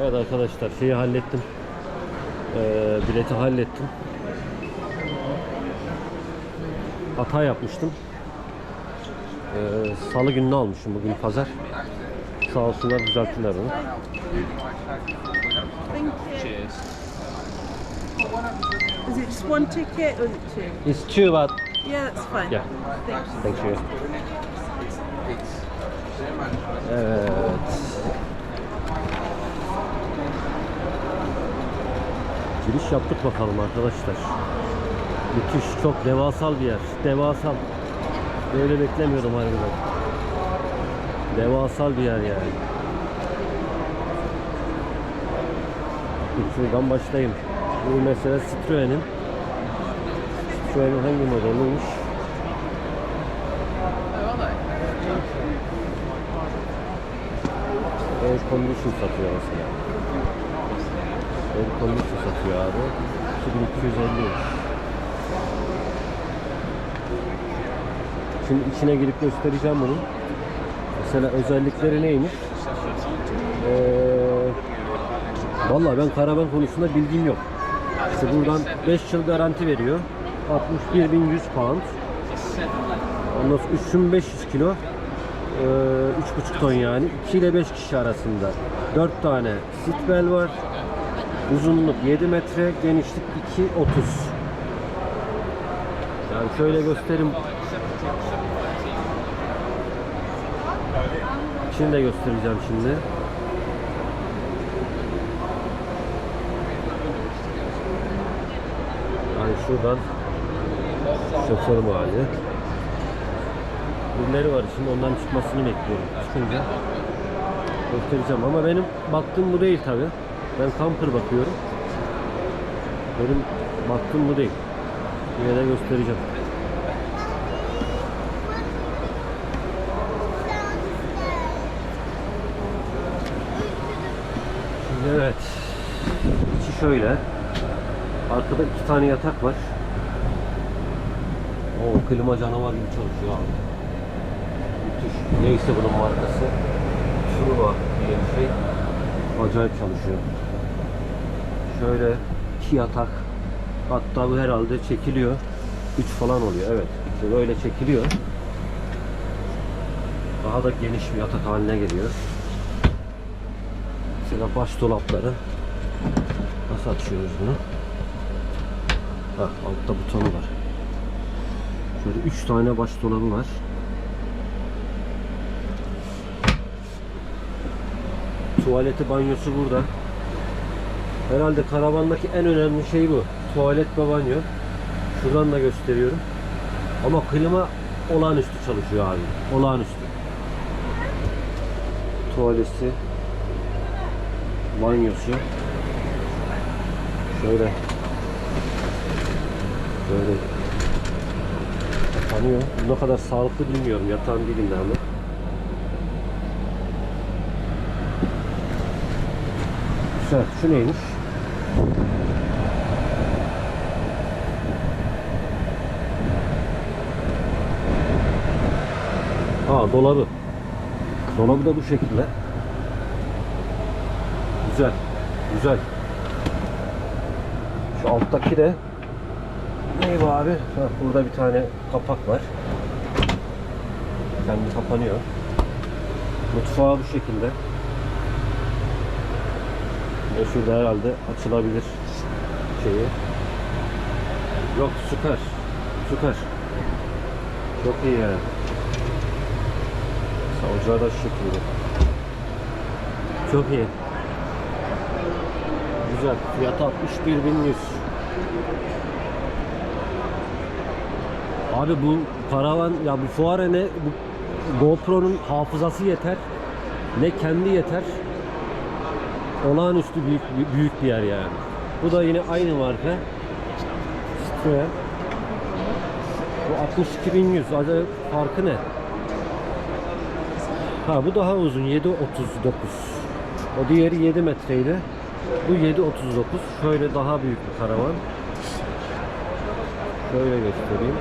Evet arkadaşlar şeyi hallettim. Ee, bileti hallettim. Hata yapmıştım. Ee, Salı gününü almışım bugün pazar. Sağ olsunlar düzelttiler onu. Is it just one ticket or is it two? It's two but Yeah, that's fine. Yeah. Thank you. Thank you. Evet. Giriş yaptık bakalım arkadaşlar. Müthiş, çok devasal bir yer. Devasal. Böyle beklemiyordum harbiden. Devasal bir yer yani. Şuradan başlayayım. Bu mesela Citroen'in Citroen'in hangi modeliymiş? Air condition satıyor mesela. Condition satıyor abi. 2250 Şimdi içine girip göstereceğim bunu. Mesela özellikleri neymiş? Ee, Vallahi ben karavan konusunda bilgim yok. İşte buradan 5 yıl garanti veriyor. 61.100 pound. Ondan sonra 3500 kilo. Ee, 3,5 ton yani. 2 ile 5 kişi arasında. 4 tane seat bell var. Uzunluk 7 metre, genişlik 2.30. Yani şöyle göstereyim. İçini de göstereceğim şimdi. Yani şuradan şoför mahalli. Birileri var şimdi ondan çıkmasını bekliyorum. Çıkınca göstereceğim ama benim baktığım bu değil tabi. Ben camper bakıyorum. Benim baktığım bu değil. Yine de göstereceğim. Evet. İçi şöyle. Arkada iki tane yatak var. O klima canavar gibi çalışıyor abi. Müthiş. Neyse bunun markası. Truva diye bir şey. Acayip çalışıyor. Şöyle iki yatak. Hatta bu herhalde çekiliyor. 3 falan oluyor. Evet. İşte böyle çekiliyor. Daha da geniş bir yatak haline geliyor. Mesela baş dolapları. Nasıl açıyoruz bunu? Bak altta butonu var. Şöyle 3 tane baş dolabı var. Tuvaleti banyosu burada. Herhalde karavandaki en önemli şey bu. Tuvalet ve banyo. Şuradan da gösteriyorum. Ama klima olağanüstü çalışıyor abi. Olağanüstü. Tuvaleti, banyosu. Şöyle böyle kapanıyor. Bu ne kadar sağlıklı bilmiyorum yatağın dibinde ama. Güzel. Şu neymiş? Aa dolabı. Dolabı da bu şekilde. Güzel. Güzel. Şu alttaki de ne bu abi? Ha, burada bir tane kapak var. Kendi kapanıyor. Mutfağı bu şekilde. Ve şurada herhalde açılabilir şeyi. Yok süper. Süper. Çok iyi yani. Ocağı da şekilde. Çok iyi. Güzel. Fiyatı 61.100. Abi bu karavan ya bu fuara ne bu GoPro'nun hafızası yeter. Ne kendi yeter. Olağanüstü büyük büyük bir yer yani. Bu da yine aynı marka. Citroen. Bu 62.100. Acaba farkı ne? Ha bu daha uzun 7.39. O diğeri 7 metreydi. Bu 7.39. Şöyle daha büyük bir karavan. Şöyle göstereyim.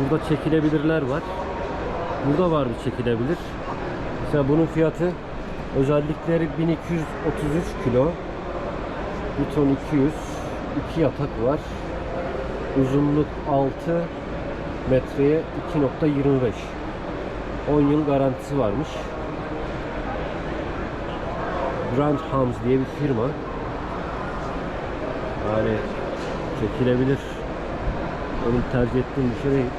Burada çekilebilirler var. Burada var bir çekilebilir. Mesela bunun fiyatı özellikleri 1233 kilo. Bir ton 200. iki yatak var. Uzunluk 6 metreye 2.25. 10 yıl garantisi varmış. Grand Hams diye bir firma. Yani çekilebilir. Benim tercih ettiğim bir şey değil.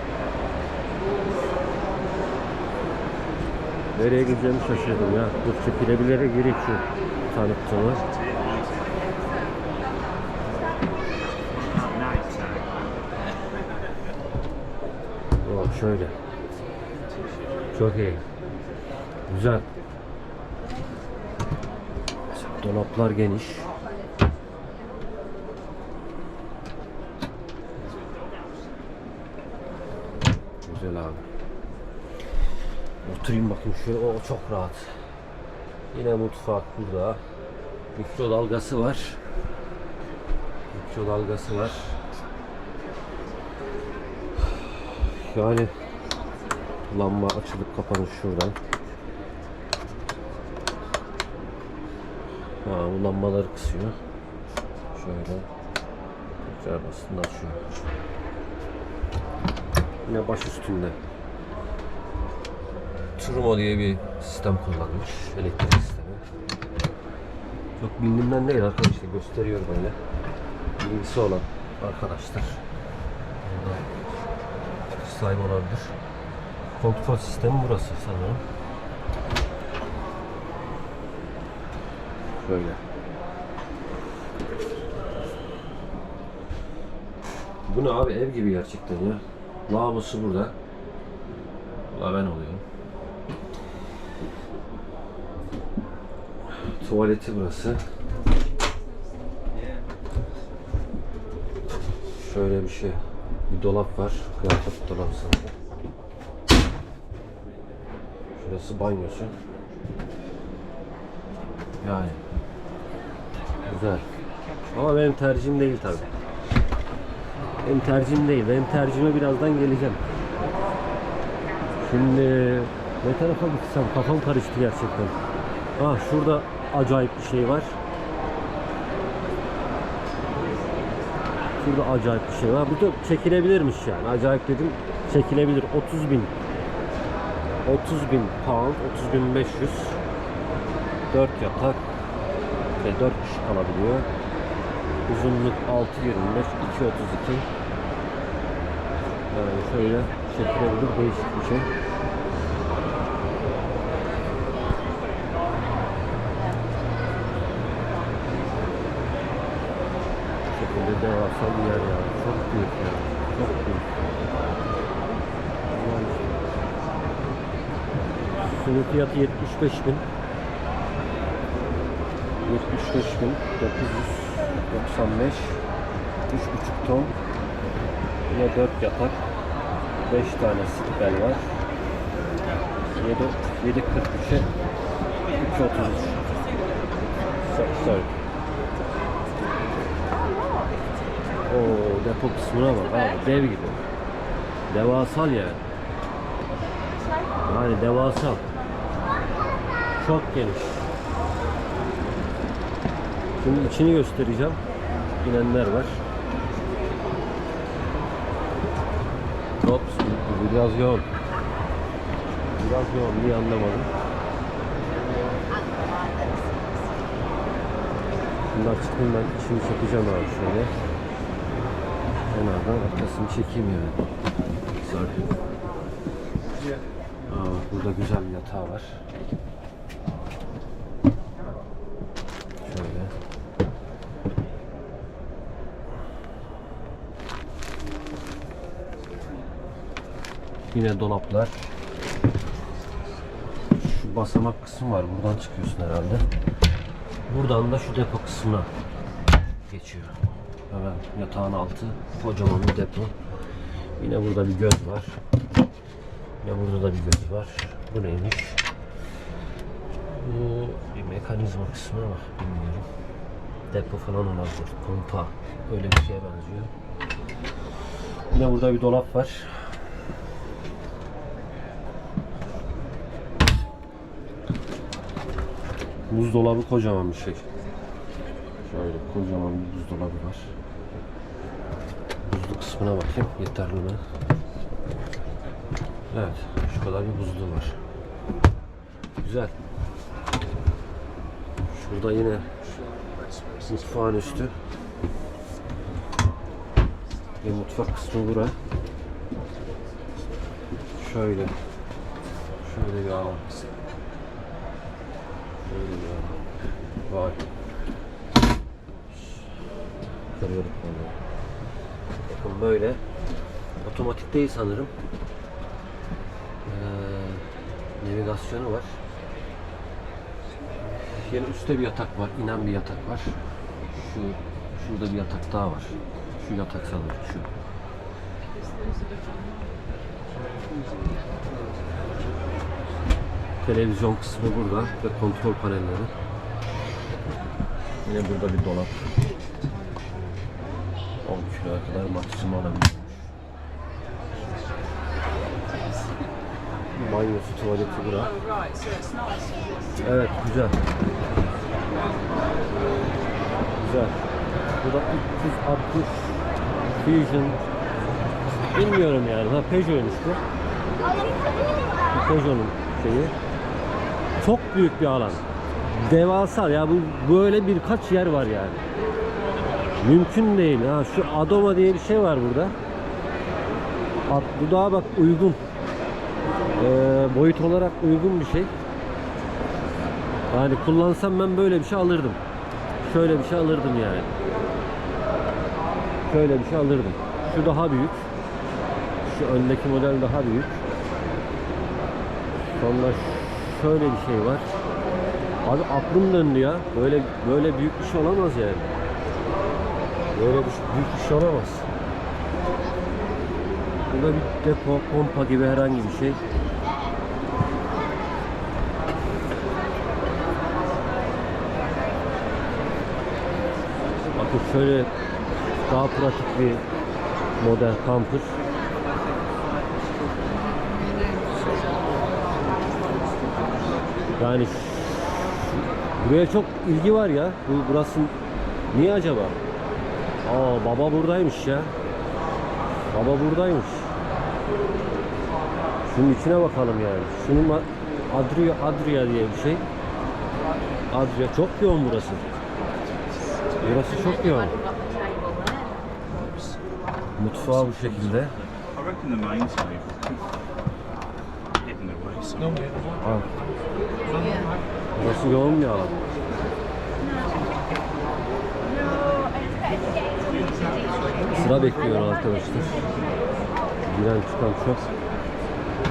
Nereye gideceğimi şaşırdım ya. Dur çekilebilire gireyim şu tanıttığımı. O şöyle. Çok iyi. Güzel. Dolaplar geniş. Güzel abi. Oturayım bakayım şöyle. O çok rahat. Yine mutfak burada. Mikrodalgası var. Mikrodalgası var. Yani lamba açılıp kapanır şuradan. Ha, bu lambaları kısıyor. Şöyle. Tekrar aslında açıyor. Yine baş üstünde. Turmo diye bir sistem kullanmış. Elektrik sistemi. Çok bilinimden değil arkadaşlar. Gösteriyor böyle. Bilgisi olan arkadaşlar. Sahibi olabilir. Kontrol sistemi burası sanırım. Şöyle. Bu ne abi ev gibi gerçekten ya. Lavabosu burada. Valla ben Tuvaleti burası. Şöyle bir şey. Bir dolap var. Kıyafet dolabı sanırım. Şurası banyosu. Yani. Güzel. Ama benim tercihim değil tabi. Benim tercihim değil. Benim tercihime birazdan geleceğim. Şimdi ne tarafa gitsem kafam karıştı gerçekten. Ah şurada acayip bir şey var. Şurada acayip bir şey var. Bu da çekilebilirmiş yani. Acayip dedim. Çekilebilir. 30 bin. 30 bin pound. 30 bin 500. 4 yatak. Ve 4 kişi kalabiliyor. Uzunluk 6.25. 2.32. Yani şöyle çekilebilir. Değişik bir şey. Bu devasa bir yer ya. Çok büyük ya. Çok büyük. Suyun fiyatı 75 bin. 75 bin 995 3,5 ton Yine 4 yatak 5 tane sitbel var 7 7.43'e 2.33 So- Sorry Oo depo kısmına bak abi dev gibi Devasal yani Yani devasal Çok geniş Şimdi içini göstereceğim. İnenler var. Bu biraz yoğun. Biraz yoğun, niye anlamadım. Şimdi açıklayayım ben içini çekeceğim abi şöyle. Kenardan arkasını çekeyim yani. Sorry. Aa, bak burada güzel bir yatağı var. Şöyle. Yine dolaplar. Şu basamak kısmı var. Buradan çıkıyorsun herhalde. Buradan da şu depo kısmına geçiyor. Hemen yatağın altı kocaman bir depo. Yine burada bir göz var. Yine burada da bir göz var. Bu neymiş? Bu bir mekanizma kısmı ama bilmiyorum. Depo falan olabilir. Pompa. Öyle bir şeye benziyor. Yine burada bir dolap var. Buzdolabı kocaman bir şey. Şöyle kocaman bir buzdolabı var. Kısmına bakayım yeterli mi? Evet şu kadar bir buzlu var. Güzel. Şurada yine mutfağın üstü. Ve mutfak kısmı bura. Şöyle. Şöyle bir alan. Şöyle bir alan. Vay. Kırıyorduk bunu. Bakın böyle. Otomatik değil sanırım. Ee, navigasyonu var. Yine üstte bir yatak var. inen bir yatak var. Şu şurada bir yatak daha var. Şu yatak sanırım şu. Televizyon kısmı burada ve kontrol panelleri. Yine burada bir dolap. 10 kiloya kadar maksimum alabiliyormuş. Banyosu, tuvaleti bura. Evet, güzel. Güzel. Bu da 360 Fusion. Bilmiyorum yani. Ha Peugeot'muş. Bu Peugeot'un şeyi. Çok büyük bir alan. Devasa ya bu böyle birkaç yer var yani. Mümkün değil. Ha şu Adoma diye bir şey var burada. At, bu daha bak uygun. Ee, boyut olarak uygun bir şey. Yani kullansam ben böyle bir şey alırdım. Şöyle bir şey alırdım yani. Şöyle bir şey alırdım. Şu daha büyük. Şu öndeki model daha büyük. Sonra şöyle bir şey var. Abi aklım döndü ya. Böyle böyle büyük bir şey olamaz yani. Böyle bir şey- büyük bir şey olamaz. Burada bir depo, pompa gibi herhangi bir şey. Bakın şöyle daha pratik bir model camper. Yani buraya çok ilgi var ya. Bu burası niye acaba? Aa baba buradaymış ya. Baba buradaymış. Şunun içine bakalım yani. Şunun Adria Adria diye bir şey. Adria çok yoğun burası. Burası çok yoğun. Mutfağı bu şekilde. Burası yoğun bir alan. Sıra bekliyor arkadaşlar. Giren çıkan çok.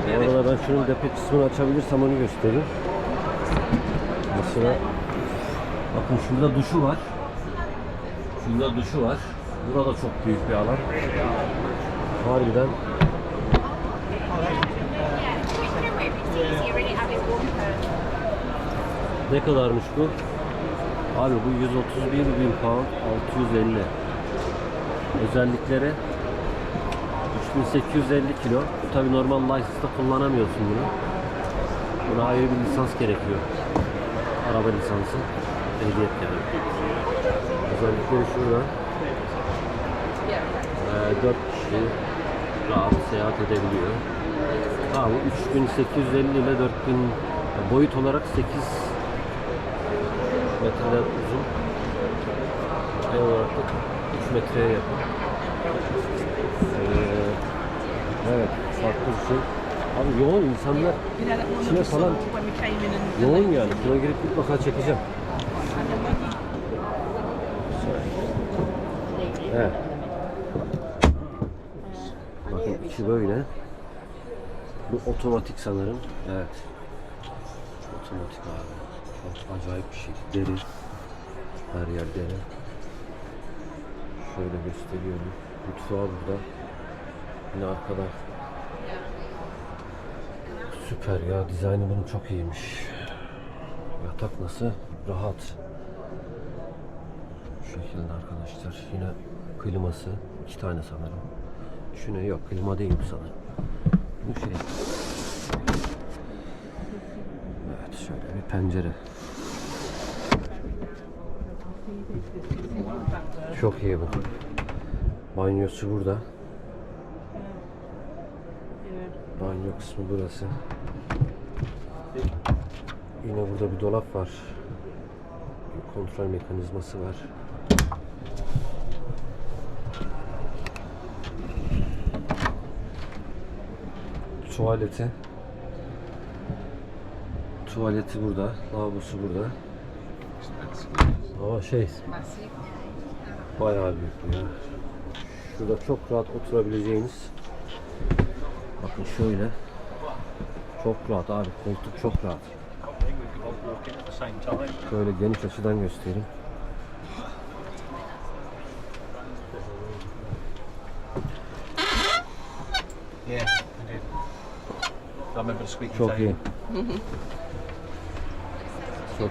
Bu arada ben şunun depo kısmını açabilirsem onu göstereyim. Mesela bakın şurada duşu var. Şurada duşu var. Burada çok büyük bir alan. Harbiden Ne kadarmış bu? Abi bu 131 bin pound 650. Özellikleri 3850 kilo. Tabi normal license'da kullanamıyorsun bunu. Buna ayrı bir lisans gerekiyor. Araba lisansı. Ehliyet yani. Özellikleri şurada. Ee, 4 kişi rahat seyahat edebiliyor. Ha bu 3850 ile 4000 boyut olarak 8 metreden uzun. En olarak da 3 metreye yakın. Ee, evet, farklı bir şey. Abi yoğun insanlar İçine falan yoğun yani. Şuna girip mutlaka çekeceğim. Evet. Bakın içi böyle. Bu otomatik sanırım. Evet. Otomatik abi. Çok acayip bir şey. Deri. Her yer deri. Şöyle gösteriyorum. Mutfağı burada. Yine arkada. Süper ya. Dizaynı bunun çok iyiymiş. Yatak nasıl? Rahat. Şu şekilde arkadaşlar. Yine kliması. iki tane sanırım. Şuna yok. Klima değil bu sanırım. Bu şey. Evet şöyle bir pencere. Çok iyi bu. Banyosu burada. Banyo kısmı burası. Yine burada bir dolap var. Bir kontrol mekanizması var. Tuvaleti. Tuvaleti burada, lavabosu burada. Ama şey, bayağı büyük ya. Şurada çok rahat oturabileceğiniz. Bakın şöyle. Çok rahat abi, koltuk çok rahat. Şöyle geniş açıdan göstereyim. Çok iyi. İyi.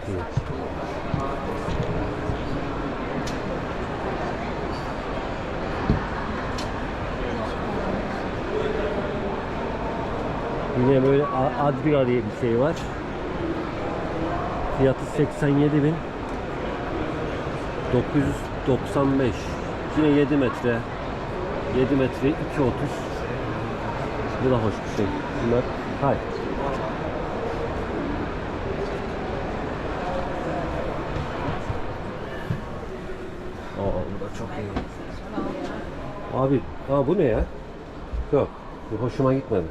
Yine böyle Adria diye bir şey var. Fiyatı 87 bin. 995. Yine 7 metre. 7 metre 2.30. Bu da hoş bir şey. Bunlar hay. Aa bu da çok iyi. Abi, aa bu ne ya? Yok, bu hoşuma gitmedi.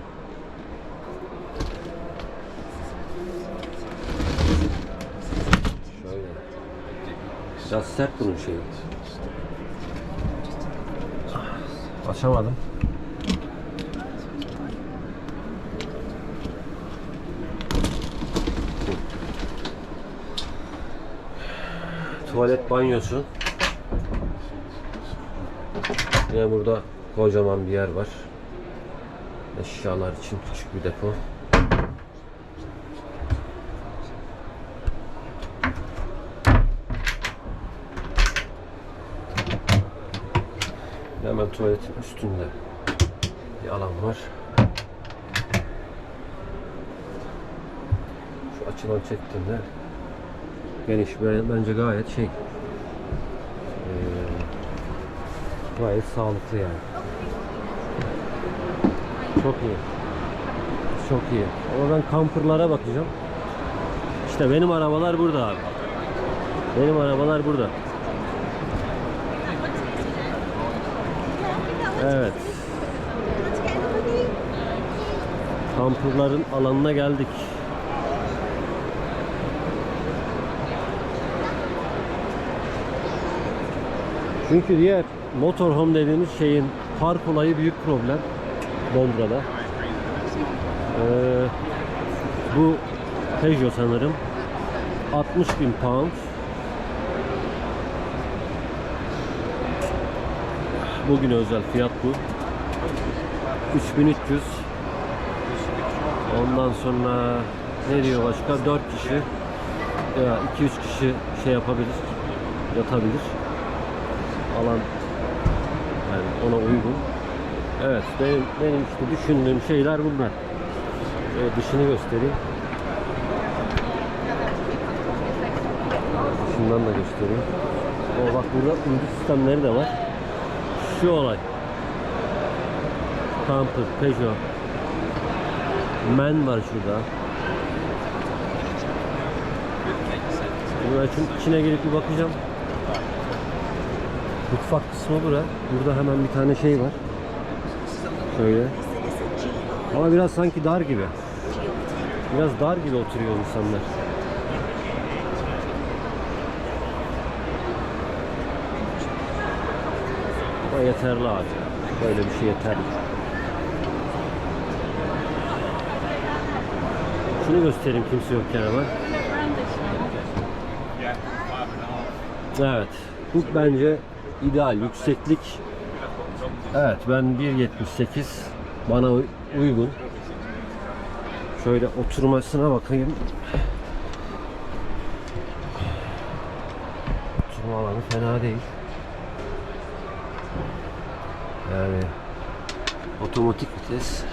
Şöyle. Biraz sert bunun şeyi. Açamadım. Tuvalet banyosu. Yine burada kocaman bir yer var. Eşyalar için küçük bir depo. Hemen tuvaletin üstünde bir alan var. Şu açıdan çektiğimde geniş bence gayet şey gayet sağlıklı yani. Çok iyi. Çok iyi. Ama ben camperlara bakacağım. İşte benim arabalar burada abi. Benim arabalar burada. Evet. Camperların alanına geldik. Çünkü diğer motorhome dediğimiz şeyin park olayı büyük problem Londra'da. Ee, bu Peugeot sanırım 60 bin pound. Bugün özel fiyat bu. 3300. Ondan sonra ne diyor başka? 4 kişi veya 2-3 kişi şey yapabilir, yatabilir. Alan yani ona uygun. Evet, benim, benim işte düşündüğüm şeyler bunlar. Şöyle dışını göstereyim. Şundan da göstereyim. O bak burada uydu sistemleri de var. Şu olay. Camper, Peugeot. Men var şurada. Ben şunun içine girip bir bakacağım. Mutfak kısmı bura. Burada hemen bir tane şey var. Şöyle. Ama biraz sanki dar gibi. Biraz dar gibi oturuyor insanlar. Ama yeterli abi. Böyle bir şey yeterli. Şunu göstereyim kimse yokken hemen. Evet. Bu bence ideal yükseklik. Evet ben 1.78 bana uy- uygun. Şöyle oturmasına bakayım. Oturma alanı fena değil. Yani otomatik vites.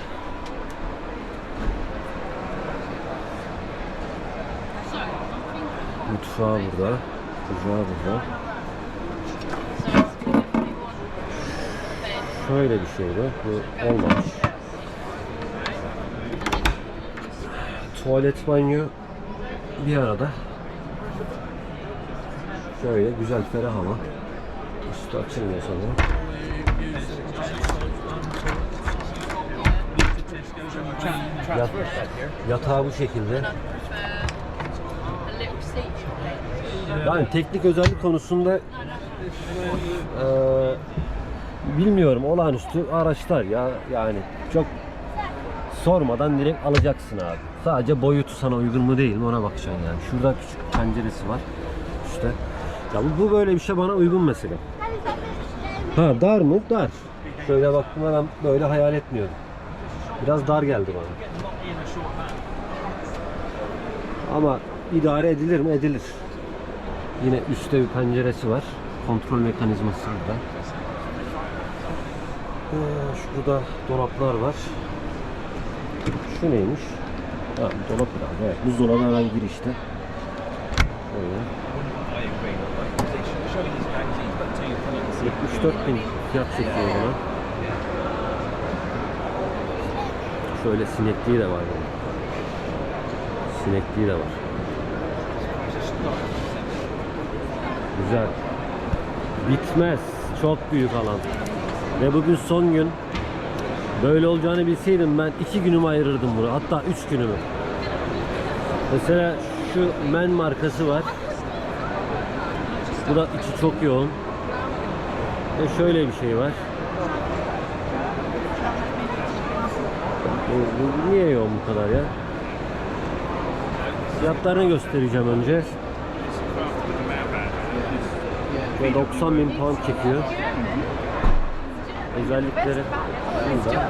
Mutfağı burada. Kucağı burada. Şöyle bir şey bu. Olmamış. Tuvalet banyo bir arada. Şöyle güzel ferah ama üstü açılmıyor sanırım. Yat, yatağı bu şekilde. Yani teknik özellik konusunda eee, bilmiyorum olağanüstü araçlar ya yani çok sormadan direkt alacaksın abi. Sadece boyutu sana uygun mu değil mi ona bakacaksın yani. Şurada küçük penceresi var işte. Ya bu, bu böyle bir şey bana uygun mesela. Ha dar mı? Dar. Şöyle baktığımda ben böyle hayal etmiyordum. Biraz dar geldi bana. Ama idare edilir mi? Edilir. Yine üstte bir penceresi var. Kontrol mekanizması burada. Ee, şurada dolaplar var. Şu neymiş? Ha, dolap herhalde. Evet. Buzdolabı hemen girişte. Şöyle. 74 bin fiyat çekiyor buna. Şöyle sinekliği de var bunun. Sinekliği de var. Güzel. Bitmez. Çok büyük alan. Ve bugün son gün. Böyle olacağını bilseydim ben iki günümü ayırırdım bunu. Hatta üç günümü. Mesela şu Men markası var. Bu da içi çok yoğun. Ve şöyle bir şey var. Niye yoğun bu kadar ya? Fiyatlarını göstereceğim önce. Ve 90 bin pound çekiyor. Özellikleri burada.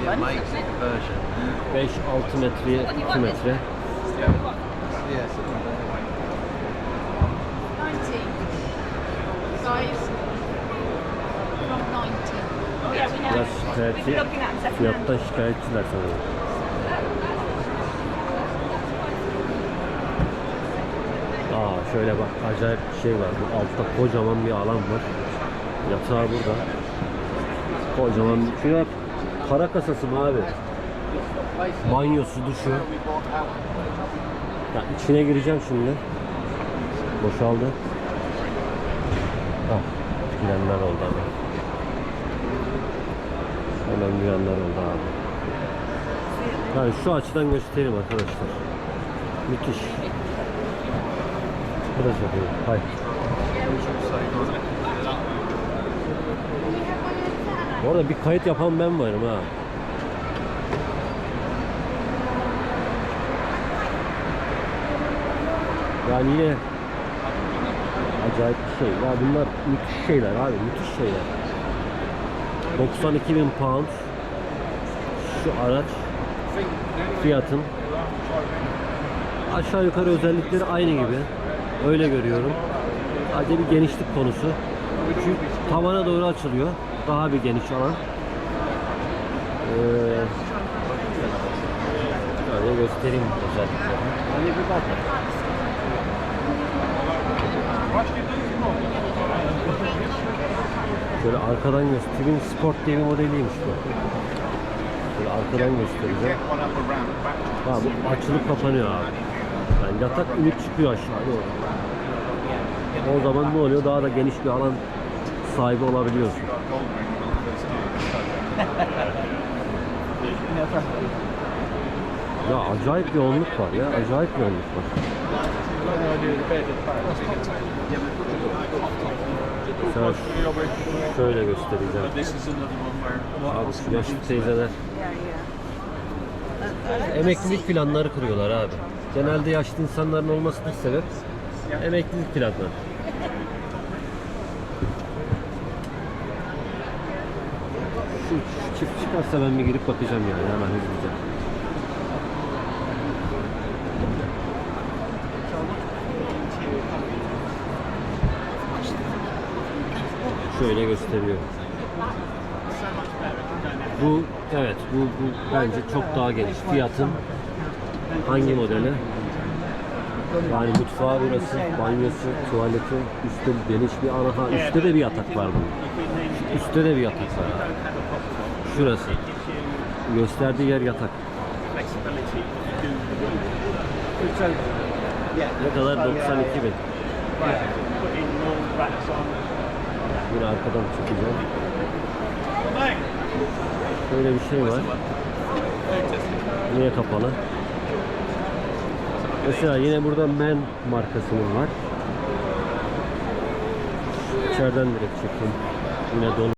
5-6 metreye 2 metre. Biraz şikayetçi. Fiyattan şikayetçiler sanırım. Aa şöyle bak acayip bir şey var. Bu altta kocaman bir alan var. Yatağı burada. Kocaman şuna bak. para kasası mı abi? Banyosu, duşu. Ya içine gireceğim şimdi. Boşaldı. Ah, girenler oldu ama. Hemen girenler oldu abi. Yani şu açıdan göstereyim arkadaşlar. Müthiş. Burası yapıyor. Hay. Bu arada bir kayıt yapan ben varım ha. Yani yine acayip bir şey. Ya bunlar müthiş şeyler abi, müthiş şeyler. 92 bin pound şu araç fiyatın aşağı yukarı özellikleri aynı gibi. Öyle görüyorum. Sadece bir genişlik konusu. Çünkü tavana doğru açılıyor. Daha bir geniş alan. Ee, şöyle göstereyim özelliklerini. Hani bir bak. Şöyle arkadan göstereyim. Sport diye bir modeliymiş bu. Şöyle arkadan göstereceğim. Ha bu açılıp kapanıyor abi. Yani yatak inip çıkıyor aşağı doğru. O zaman ne oluyor? Daha da geniş bir alan sahibi olabiliyorsun. Ya acayip yoğunluk var ya. Acayip yoğunluk var. Mesela şöyle göstereceğim. Abi şu yaşlı teyzeler emeklilik planları kuruyorlar abi. Genelde yaşlı insanların olmasının sebep emeklilik planları. Şu çıkarsa ben bir girip bakacağım yani hemen hızlıca. Şöyle gösteriyor. Bu evet bu, bu bence çok daha geniş. Fiyatın hangi modeli? Yani mutfağı burası, banyosu, tuvaleti, üstte geniş bir ana, üstte de bir yatak var bunun. Üstte de bir yatak var. Şurası. Gösterdiği yer yatak. Ne kadar? 92 bin. Yine arkadan çekeceğim. Böyle bir şey var. Niye kapalı? Mesela yine burada Men markasının var. İçeriden direkt çekeyim. Yine dolu.